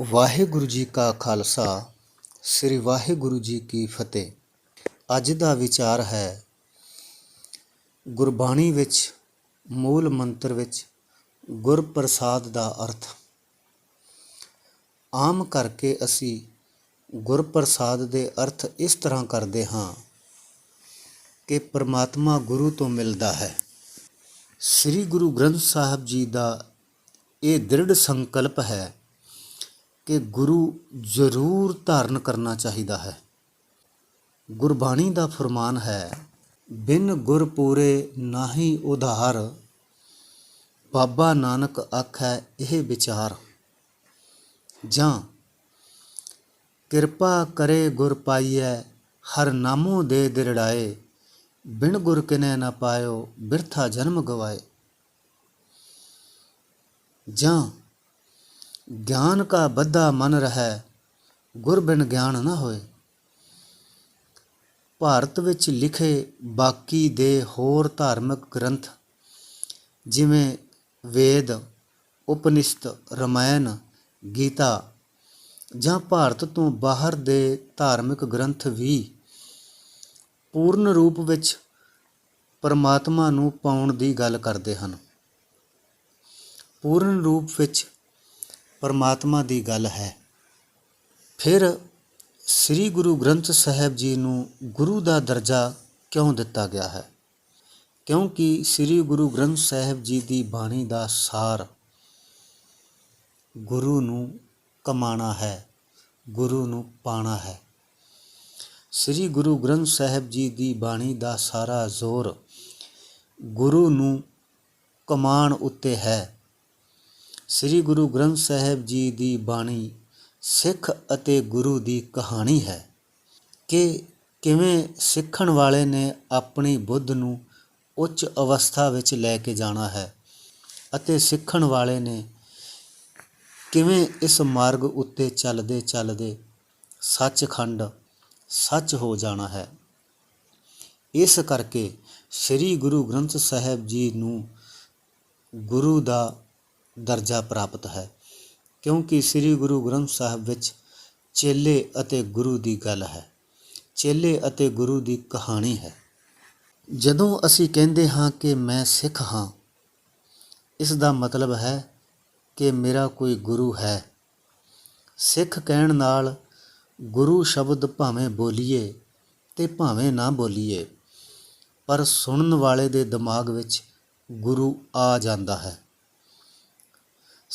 ਵਾਹਿਗੁਰੂ ਜੀ ਕਾ ਖਾਲਸਾ, ਸ੍ਰੀ ਵਾਹਿਗੁਰੂ ਜੀ ਕੀ ਫਤਿਹ। ਅੱਜ ਦਾ ਵਿਚਾਰ ਹੈ, ਗੁਰਬਾਣੀ ਵਿੱਚ, ਮੂਲ ਮੰਤਰ ਵਿੱਚ ਗੁਰਪ੍ਰਸਾਦ ਦਾ ਅਰਥ। ਆਮ ਕਰਕੇ ਅਸੀਂ ਗੁਰਪ੍ਰਸਾਦ ਦੇ ਅਰਥ ਇਸ ਤਰ੍ਹਾਂ ਕਰਦੇ ਹਾਂ ਕਿ ਪ੍ਰਮਾਤਮਾ ਗੁਰੂ ਤੋਂ ਮਿਲਦਾ ਹੈ। ਸ੍ਰੀ ਗੁਰੂ ਗ੍ਰੰਥ ਸਾਹਿਬ ਜੀ ਦਾ ਇਹ ਦ੍ਰਿੜ ਸੰਕਲਪ ਹੈ ਕਿ ਗੁਰੂ ਜ਼ਰੂਰ ਧਾਰਨ ਕਰਨਾ ਚਾਹੀਦਾ ਹੈ। ਗੁਰਬਾਣੀ ਦਾ ਫਰਮਾਨ ਹੈ, ਬਿਨ ਗੁਰ ਪੂਰੇ ਨਾਹੀ ਉਧਾਰ, ਬਾਬਾ ਨਾਨਕ ਆਖੈ ਇਹ ਵਿਚਾਰ। ਜਾਂ, ਕਿਰਪਾ ਕਰੇ ਗੁਰ ਪਾਈਐ, ਹਰ ਨਾਮੋ ਦੇ ਦਿਰੜਾਏ, ਬਿਨ ਗੁਰ ਕਿਨੈ ਨਾ ਪਾਇਓ, ਬਿਰਥਾ ਜਨਮ ਗਵਾਏ। ਜਾਂ ਗਿਆਨ ਕਾ ਬੱਧਾ ਮਨ ਰਹੈ ਗੁਰ ਬਿਨ ਗਿਆਨ ਨਾ ਹੋਏ ਭਾਰਤ ਵਿੱਚ ਲਿਖੇ ਬਾਕੀ ਦੇ ਹੋਰ ਧਾਰਮਿਕ ਗ੍ਰੰਥ ਜਿਵੇਂ ਵੇਦ ਉਪਨਿਸ਼ਦ ਰਮਾਇਣ ਗੀਤਾ ਜਾਂ ਭਾਰਤ ਤੋਂ ਬਾਹਰ ਦੇ ਧਾਰਮਿਕ ਗ੍ਰੰਥ ਵੀ ਪੂਰਨ ਰੂਪ ਵਿੱਚ ਪਰਮਾਤਮਾ ਨੂੰ ਪਾਉਣ ਦੀ ਗੱਲ ਕਰਦੇ ਹਨ ਪੂਰਨ ਰੂਪ ਵਿੱਚ ਪਰਮਾਤਮਾ ਦੀ ਗੱਲ ਹੈ। ਫਿਰ ਸ੍ਰੀ ਗੁਰੂ ਗ੍ਰੰਥ ਸਾਹਿਬ ਜੀ ਨੂੰ ਗੁਰੂ ਦਾ ਦਰਜਾ ਕਿਉਂ ਦਿੱਤਾ ਗਿਆ ਹੈ? ਕਿਉਂਕਿ ਸ੍ਰੀ ਗੁਰੂ ਗ੍ਰੰਥ ਸਾਹਿਬ ਜੀ ਦੀ ਬਾਣੀ ਦਾ ਸਾਰ ਗੁਰੂ ਨੂੰ ਕਮਾਣਾ ਹੈ, ਗੁਰੂ ਨੂੰ ਪਾਣਾ ਹੈ। ਸ੍ਰੀ ਗੁਰੂ ਗ੍ਰੰਥ ਸਾਹਿਬ ਜੀ ਦੀ ਬਾਣੀ ਦਾ ਸਾਰਾ ਜ਼ੋਰ ਗੁਰੂ ਨੂੰ ਕਮਾਣ ਉੱਤੇ ਹੈ। ਸ੍ਰੀ ਗੁਰੂ ਗ੍ਰੰਥ ਸਾਹਿਬ ਜੀ ਦੀ ਬਾਣੀ ਸਿੱਖ ਅਤੇ ਗੁਰੂ ਦੀ ਕਹਾਣੀ ਹੈ ਕਿ ਕਿਵੇਂ ਸਿੱਖਣ ਵਾਲੇ ਨੇ ਆਪਣੀ ਬੁੱਧ ਨੂੰ ਉੱਚ ਅਵਸਥਾ ਵਿੱਚ ਲੈ ਕੇ ਜਾਣਾ ਹੈ ਅਤੇ ਸਿੱਖਣ ਵਾਲੇ ਨੇ ਕਿਵੇਂ ਇਸ ਮਾਰਗ ਉੱਤੇ ਚੱਲਦੇ ਚੱਲਦੇ ਸੱਚਖੰਡ ਸੱਚ ਹੋ ਜਾਣਾ ਹੈ। ਇਸ ਕਰਕੇ ਸ੍ਰੀ ਗੁਰੂ ਗ੍ਰੰਥ ਸਾਹਿਬ ਜੀ ਨੂੰ ਗੁਰੂ ਦਾ ਦਰਜਾ ਪ੍ਰਾਪਤ ਹੈ, ਕਿਉਂਕਿ ਸ੍ਰੀ ਗੁਰੂ ਗ੍ਰੰਥ ਸਾਹਿਬ ਵਿੱਚ ਚੇਲੇ ਅਤੇ ਗੁਰੂ ਦੀ ਗੱਲ ਹੈ। ਚੇਲੇ ਅਤੇ ਗੁਰੂ ਦੀ ਕਹਾਣੀ ਹੈ। ਜਦੋਂ ਅਸੀਂ ਕਹਿੰਦੇ ਹਾਂ ਕਿ ਮੈਂ ਸਿੱਖ ਹਾਂ, ਇਸ ਦਾ ਮਤਲਬ ਹੈ ਕਿ ਮੇਰਾ ਕੋਈ ਗੁਰੂ ਹੈ। ਸਿੱਖ ਕਹਿਣ ਨਾਲ ਗੁਰੂ ਸ਼ਬਦ ਭਾਵੇਂ ਬੋਲੀਏ ਤੇ ਭਾਵੇਂ ਨਾ ਬੋਲੀਏ, ਪਰ ਸੁਣਨ ਵਾਲੇ ਦੇ ਦਿਮਾਗ ਵਿੱਚ ਗੁਰੂ ਆ ਜਾਂਦਾ ਹੈ।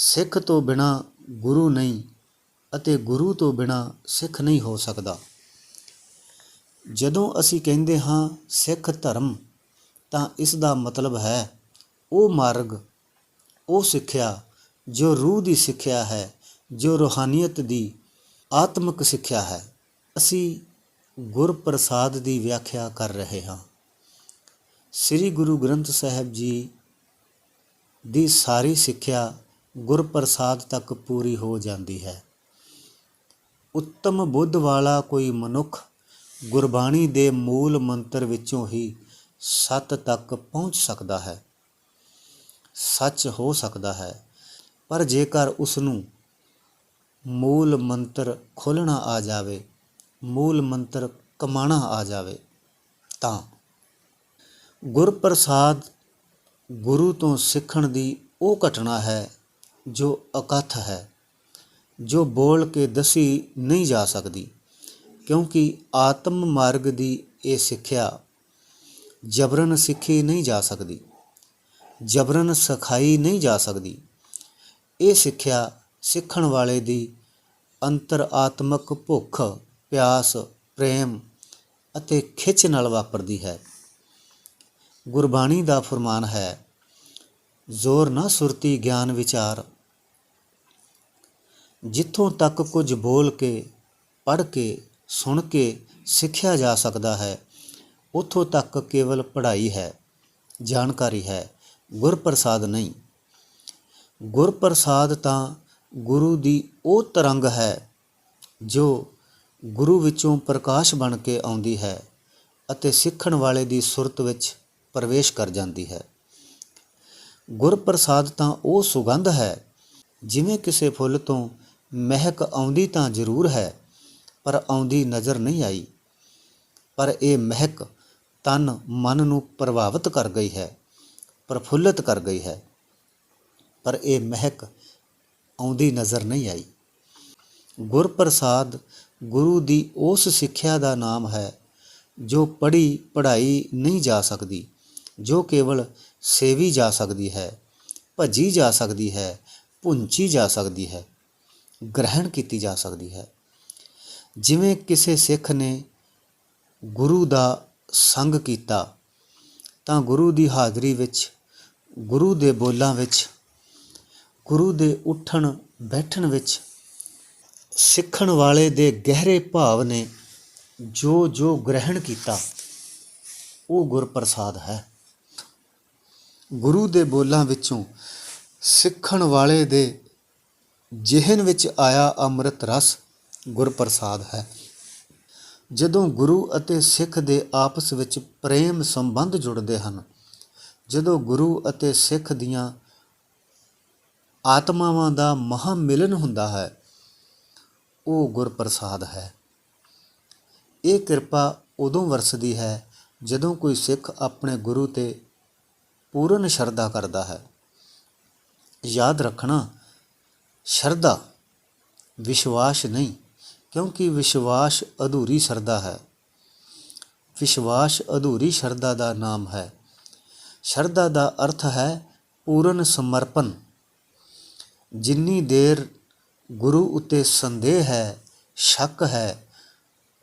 ਸਿੱਖ ਤੋਂ ਬਿਨਾ ਗੁਰੂ ਨਹੀਂ ਅਤੇ ਗੁਰੂ ਤੋਂ ਬਿਨਾ ਸਿੱਖ ਨਹੀਂ ਹੋ ਸਕਦਾ। ਜਦੋਂ ਅਸੀਂ ਕਹਿੰਦੇ ਹਾਂ ਸਿੱਖ ਧਰਮ, ਤਾਂ ਇਸ ਦਾ ਮਤਲਬ ਹੈ ਉਹ ਮਾਰਗ, ਉਹ ਸਿੱਖਿਆ ਜੋ ਰੂਹ ਦੀ ਸਿੱਖਿਆ ਹੈ, ਜੋ ਰੂਹਾਨੀਅਤ ਦੀ ਆਤਮਿਕ ਸਿੱਖਿਆ ਹੈ। ਅਸੀਂ ਗੁਰਪ੍ਰਸਾਦ ਦੀ ਵਿਆਖਿਆ ਕਰ ਰਹੇ ਹਾਂ। ਸ੍ਰੀ ਗੁਰੂ ਗ੍ਰੰਥ ਸਾਹਿਬ ਜੀ ਦੀ ਸਾਰੀ ਸਿੱਖਿਆ ਗੁਰਪ੍ਰਸਾਦ ਤੱਕ ਪੂਰੀ ਹੋ ਜਾਂਦੀ ਹੈ। ਉੱਤਮ ਬੁੱਧ ਵਾਲਾ ਕੋਈ ਮਨੁੱਖ ਗੁਰਬਾਣੀ ਦੇ ਮੂਲ ਮੰਤਰ ਵਿੱਚੋਂ ਹੀ ਸੱਤ ਤੱਕ ਪਹੁੰਚ ਸਕਦਾ ਹੈ। ਸੱਚ ਹੋ ਸਕਦਾ ਹੈ, ਪਰ ਜੇਕਰ ਉਸ ਨੂੰ ਮੂਲ ਮੰਤਰ ਖੋਲਣਾ ਆ ਜਾਵੇ, ਮੂਲ ਮੰਤਰ ਕਮਾਣਾ ਆ ਜਾਵੇ, ਤਾਂ ਗੁਰਪ੍ਰਸਾਦ ਗੁਰੂ ਤੋਂ ਸਿੱਖਣ ਦੀ ਉਹ ਘਟਨਾ ਹੈ ਜੋ ਅਕਥ ਹੈ, ਜੋ ਬੋਲ ਕੇ ਦਸੀ ਨਹੀਂ ਜਾ ਸਕਦੀ, ਕਿਉਂਕਿ ਆਤਮ ਮਾਰਗ ਦੀ ਇਹ ਸਿੱਖਿਆ ਜਬਰਨ ਸਿੱਖੀ ਨਹੀਂ ਜਾ ਸਕਦੀ, ਜਬਰਨ ਸਿਖਾਈ ਨਹੀਂ ਜਾ ਸਕਦੀ। ਇਹ ਸਿੱਖਿਆ ਸਿੱਖਣ ਵਾਲੇ ਦੀ ਅੰਤਰ ਆਤਮਕ ਭੁੱਖ, ਪਿਆਸ, ਪ੍ਰੇਮ ਅਤੇ ਖਿੱਚ ਨਾਲ ਵਾਪਰਦੀ ਹੈ। ਗੁਰਬਾਣੀ ਦਾ ਫਰਮਾਨ ਹੈ, ਜ਼ੋਰ ਨਾ ਸੁਰਤੀ ਗਿਆਨ ਵਿਚਾਰ। ਜਿੱਥੋਂ ਤੱਕ ਕੁਝ ਬੋਲ ਕੇ, ਪੜ੍ਹ ਕੇ, ਸੁਣ ਕੇ ਸਿੱਖਿਆ ਜਾ ਸਕਦਾ ਹੈ, ਉੱਥੋਂ ਤੱਕ ਕੇਵਲ ਪੜ੍ਹਾਈ ਹੈ, ਜਾਣਕਾਰੀ ਹੈ, ਗੁਰਪ੍ਰਸਾਦ ਨਹੀਂ। ਗੁਰਪ੍ਰਸਾਦ ਤਾਂ ਗੁਰੂ ਦੀ ਉਹ ਤਰੰਗ ਹੈ, ਜੋ ਗੁਰੂ ਵਿੱਚੋਂ ਪ੍ਰਕਾਸ਼ ਬਣ ਕੇ ਆਉਂਦੀ ਹੈ ਅਤੇ ਸਿੱਖਣ ਵਾਲੇ ਦੀ ਸੁਰਤ ਵਿੱਚ ਪ੍ਰਵੇਸ਼ ਕਰ ਜਾਂਦੀ ਹੈ। ਗੁਰਪ੍ਰਸਾਦ ਤਾਂ ਉਹ ਸੁਗੰਧ ਹੈ, ਜਿਵੇਂ ਕਿਸੇ ਫੁੱਲ ਤੋਂ ਮਹਿਕ ਆਉਂਦੀ ਤਾਂ ਜ਼ਰੂਰ ਹੈ, ਪਰ ਆਉਂਦੀ ਨਜ਼ਰ ਨਹੀਂ ਆਈ। ਪਰ ਇਹ ਮਹਿਕ ਤਨ ਮਨ ਨੂੰ ਪ੍ਰਭਾਵਿਤ ਕਰ ਗਈ ਹੈ, ਪ੍ਰਫੁੱਲਤ ਕਰ ਗਈ ਹੈ। ਪਰ ਇਹ ਮਹਿਕ ਆਉਂਦੀ ਨਜ਼ਰ ਨਹੀਂ ਆਈ। ਗੁਰਪ੍ਰਸਾਦ ਗੁਰੂ ਦੀ ਉਸ ਸਿੱਖਿਆ ਦਾ ਨਾਮ ਹੈ, ਜੋ ਪੜ੍ਹੀ ਪੜ੍ਹਾਈ ਨਹੀਂ ਜਾ ਸਕਦੀ, ਜੋ ਕੇਵਲ ਸੇਵੀ ਜਾ ਸਕਦੀ ਹੈ, ਭੱਜੀ ਜਾ ਸਕਦੀ ਹੈ ਪੁੰਚੀ ਜਾ ਸਕਦੀ ਹੈ। ਗ੍ਰਹਿਣ ਕੀਤੀ ਜਾ ਸਕਦੀ ਹੈ। ਜਿਵੇਂ ਕਿਸੇ ਸਿੱਖ ਨੇ ਗੁਰੂ ਦਾ ਸੰਗ ਕੀਤਾ, ਤਾਂ ਗੁਰੂ ਦੀ ਹਾਜ਼ਰੀ ਵਿੱਚ, ਗੁਰੂ ਦੇ ਬੋਲਾਂ ਵਿੱਚ, ਗੁਰੂ ਦੇ ਉੱਠਣ, ਬੈਠਣ ਵਿੱਚ ਸਿੱਖਣ ਵਾਲੇ ਦੇ ਗਹਿਰੇ ਭਾਵ ਨੇ ਜੋ ਜੋ ਗ੍ਰਹਿਣ ਕੀਤਾ, ਉਹ ਗੁਰਪ੍ਰਸਾਦ ਹੈ। ਗੁਰੂ ਦੇ ਬੋਲਾਂ ਵਿੱਚੋਂ ਸਿੱਖਣ ਵਾਲੇ ਦੇ ਜਿਹਨ ਵਿੱਚ ਆਇਆ ਅੰਮ੍ਰਿਤ ਰਸ ਗੁਰਪ੍ਰਸਾਦ ਹੈ। ਜਦੋਂ ਗੁਰੂ ਅਤੇ ਸਿੱਖ ਦੇ ਆਪਸ ਵਿੱਚ ਪ੍ਰੇਮ ਸੰਬੰਧ ਜੁੜਦੇ ਹਨ, ਜਦੋਂ ਗੁਰੂ ਅਤੇ ਸਿੱਖ ਦੀਆਂ ਆਤਮਾਵਾਂ ਦਾ ਮਹਾ ਮਿਲਨ ਹੁੰਦਾ ਹੈ, ਉਹ ਗੁਰਪ੍ਰਸਾਦ ਹੈ। ਇਹ ਕਿਰਪਾ ਉਦੋਂ ਵਰਸਦੀ ਹੈ ਜਦੋਂ ਕੋਈ ਸਿੱਖ ਆਪਣੇ ਗੁਰੂ ਤੇ ਪੂਰਨ ਸ਼ਰਧਾ ਕਰਦਾ ਹੈ। ਯਾਦ ਰੱਖਣਾ ਸ਼ਰਧਾ, ਵਿਸ਼ਵਾਸ ਨਹੀਂ, ਕਿਉਂਕਿ ਵਿਸ਼ਵਾਸ ਅਧੂਰੀ ਸ਼ਰਧਾ ਹੈ। ਵਿਸ਼ਵਾਸ ਅਧੂਰੀ ਸ਼ਰਧਾ ਦਾ ਨਾਮ ਹੈ। ਸ਼ਰਧਾ ਦਾ ਅਰਥ ਹੈ ਪੂਰਨ ਸਮਰਪਣ। ਜਿੰਨੀ ਦੇਰ ਗੁਰੂ ਉਤੇ ਸੰਦੇਹ ਹੈ, ਸ਼ੱਕ ਹੈ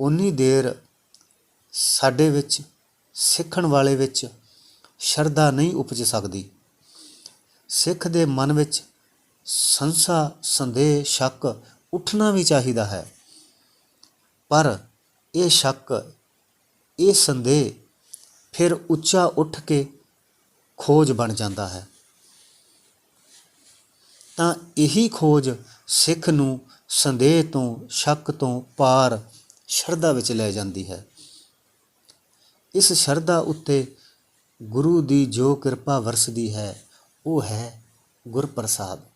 ਉਨੀ ਦੇਰ ਸਾਡੇ ਵਿੱਚ, ਸਿੱਖਣ ਵਾਲੇ ਵਿੱਚ ਸ਼ਰਧਾ ਨਹੀਂ ਉਪਜ ਸਕਦੀ। ਸਿੱਖ ਦੇ ਮਨ ਵਿੱਚ ਸੰਸਾ, ਸੰਦੇਹ, ਸ਼ੱਕ ਉੱਠਣਾ ਵੀ ਚਾਹੀਦਾ ਹੈ। ਪਰ ਇਹ ਸ਼ੱਕ, ਇਹ ਸੰਦੇਹ ਫਿਰ ਉੱਚਾ ਉੱਠ ਕੇ ਖੋਜ ਬਣ ਜਾਂਦਾ ਹੈ। ਤਾਂ ਇਹੀ ਖੋਜ ਸਿੱਖ ਨੂੰ ਸੰਦੇਹ ਤੋਂ, ਸ਼ੱਕ ਤੋਂ ਪਾਰ ਸ਼ਰਧਾ ਵਿੱਚ ਲੈ ਜਾਂਦੀ ਹੈ। ਇਸ ਸ਼ਰਧਾ ਉੱਤੇ ਗੁਰੂ ਦੀ ਜੋ ਕਿਰਪਾ ਵਰਸਦੀ ਹੈ, ਉਹ ਹੈ ਗੁਰਪ੍ਰਸਾਦ।